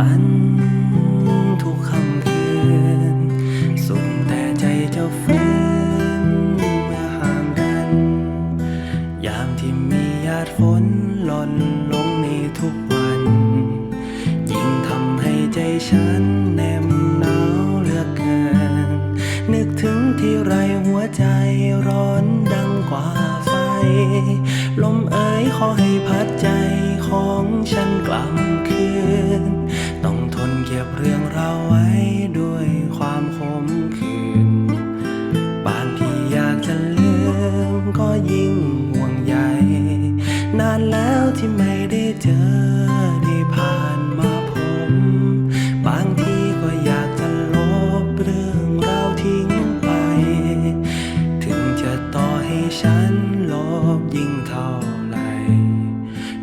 ฝันทุกคำคืนสุขแต่ใจจะฟื้นเมื่อห่างกัน ยามที่มีหยาดฝนหล่นลงในทุกวัน ยิ่งทำให้ใจฉันแนมหนาวเหลือเกิน นึกถึงที่ไรหัวใจร้อนดังกว่าไฟ ลมเอ๋ยขอให้พัด เจอได้ผ่านมาผม บางทีก็อยากจะลบเรื่องราวทิ้งไป ถึงจะต่อให้ฉันลบยิ่งเท่าไหร่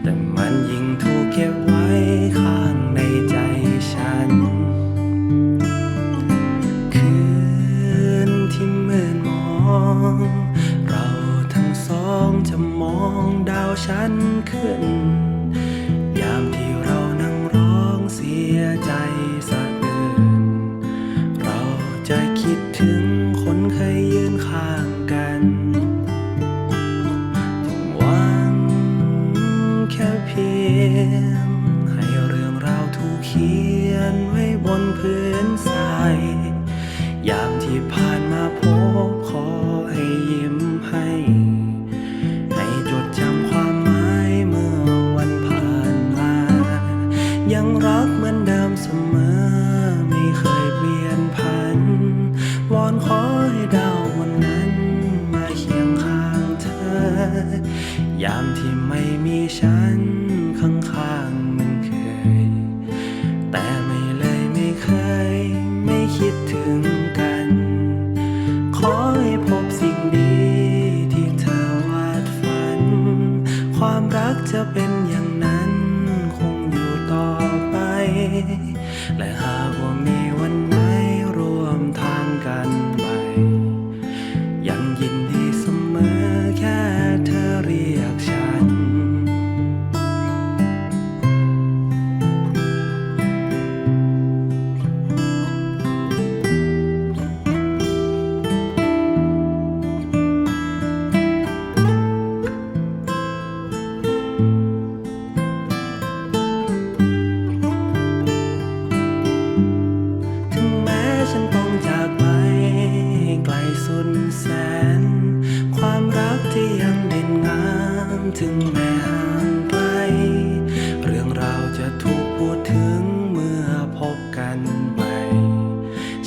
แต่มันยิ่งถูกเก็บไว้ข้างในใจฉัน คืนที่มืดมอง เราทั้งสองจะมองดาวฉันขึ้น คิดถึง ยามที่ไม่มีฉันข้างๆเหมันเคย แต่ไม่เลยไม่เคย ไม่คิดถึงกัน ขอให้พบสิ่งดีที่เธอวาดฝัน ความรักจะเป็นอย่างนั้นคงอยู่ต่อไป และหากว่ามีวันไหนร่วมทางกันใหม่ยังยินดี แค่เธอเรียกฉัน ถึงแม้ฉันต้องจากไปไกลสุดแสน ที่ยังเด่นงามถึงแม้ห่างไกลเรื่องราวจะถูกพูดถึงเมื่อพบกันใหม่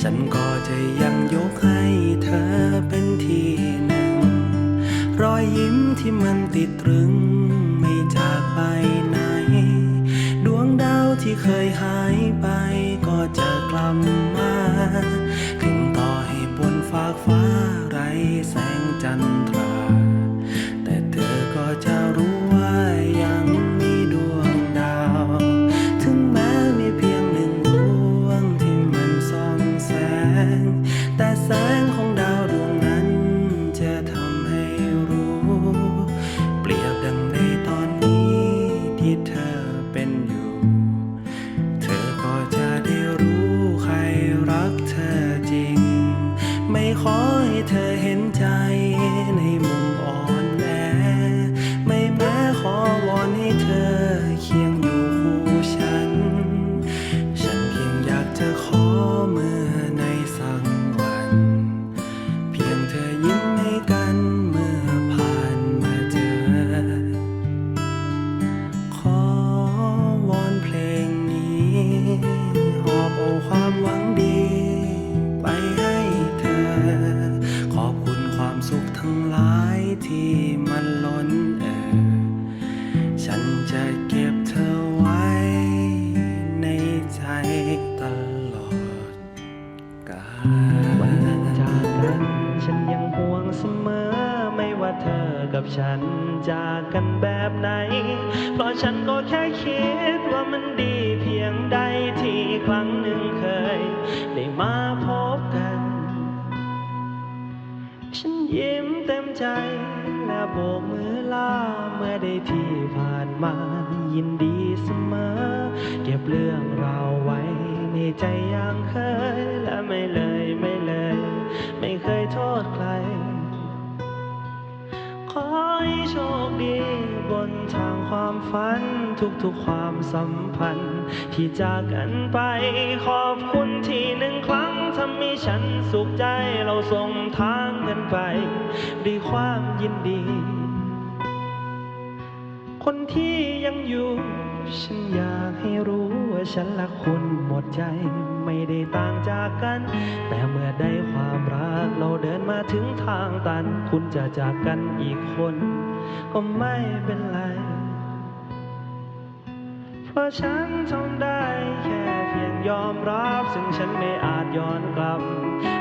ฉันก็จะยังยกให้เธอเป็นที่หนึ่ง รอยยิ้มที่มันติดตรึง แต่แสงของดาวดวงนั้นจะทำให้รู้ เปรียบดังในตอนนี้ที่เธอเป็นอยู่ เธอก็จะได้รู้ใครรักเธอจริง ไม่ขอให้เธอเห็นใจในมุมอ่อนแอไม่แม้ขอวอนให้เธอเคียงอยู่คู่ฉัน ฉันเพียงอยากจะข กับฉันจากกันแบบไหน เพราะฉันก็แค่คิดว่ามันดีเพียงใดที่ครั้งหนึ่งเคย ได้มาพบกัน ฉันยิ้มเต็มใจและโบกมือลาเมื่อได้ที่ผ่านมายินดีเสมอ เก็บเรื่องราวไว้ในใจอย่างเคยและไม่เลยไม่เลยไม่ ชคดีบนทางความฝัน ทุกๆความสัมพันธ์ ที่จากกันไปขอบคุณที่หนึ่งครั้งทำให้ฉันสุขใจเราส่งทางกันไปด้วยความยินดี คนที่ยังอยู่ฉันอยากให้รู้ว่าฉันและคุณหมดใจไม่ได้ต่างจากกัน แต่เมื่อได้ความรักเราเดินมาถึงทางตัน คุณจะจากกันอีกคน ก็ไม่เป็นไร เพราะฉันทำได้แค่เพียงยอมรับ ซึ่งฉันไม่อาจย้อนกลับ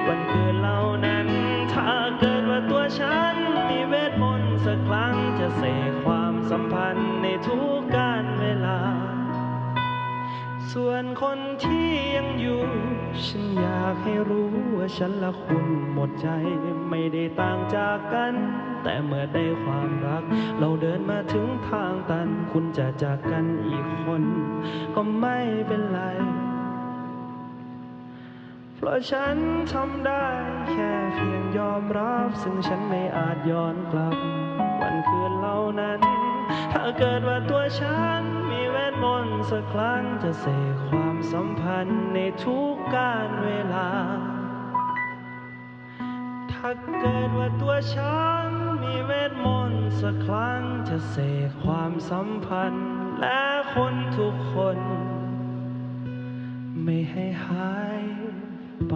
วันคืนเหล่านั้น ถ้าเกิดว่าตัวฉันมีเวทมนต์สักครั้งจะเสกความสัมพันธ์ในทุกการเวลา ส่วนคนที่ยังอยู่ ฉันอยากให้รู้ว่าฉันและคุณหมดใจไม่ได้ต่างจากกัน แต่เมื่อได้ความรัก เราเดินมาถึงทางตัน คุณจะจากกันอีกคน ก็ไม่เป็นไร เพราะฉันทำได้แค่เพียงยอมรับ ซึ่งฉันไม่อาจย้อนกลับ วันคืนเหล่านั้น ถ้าเกิดว่าตัวฉันมีเวทมนต์สักครั้งจะเสกความสัมพันธ์ในทุกการเวลาถ้าเกิดว่าตัวฉัน เวทมนต์สักครั้งจะเสกความสัมพันธ์ และคนทุกคน ไม่ให้หายไป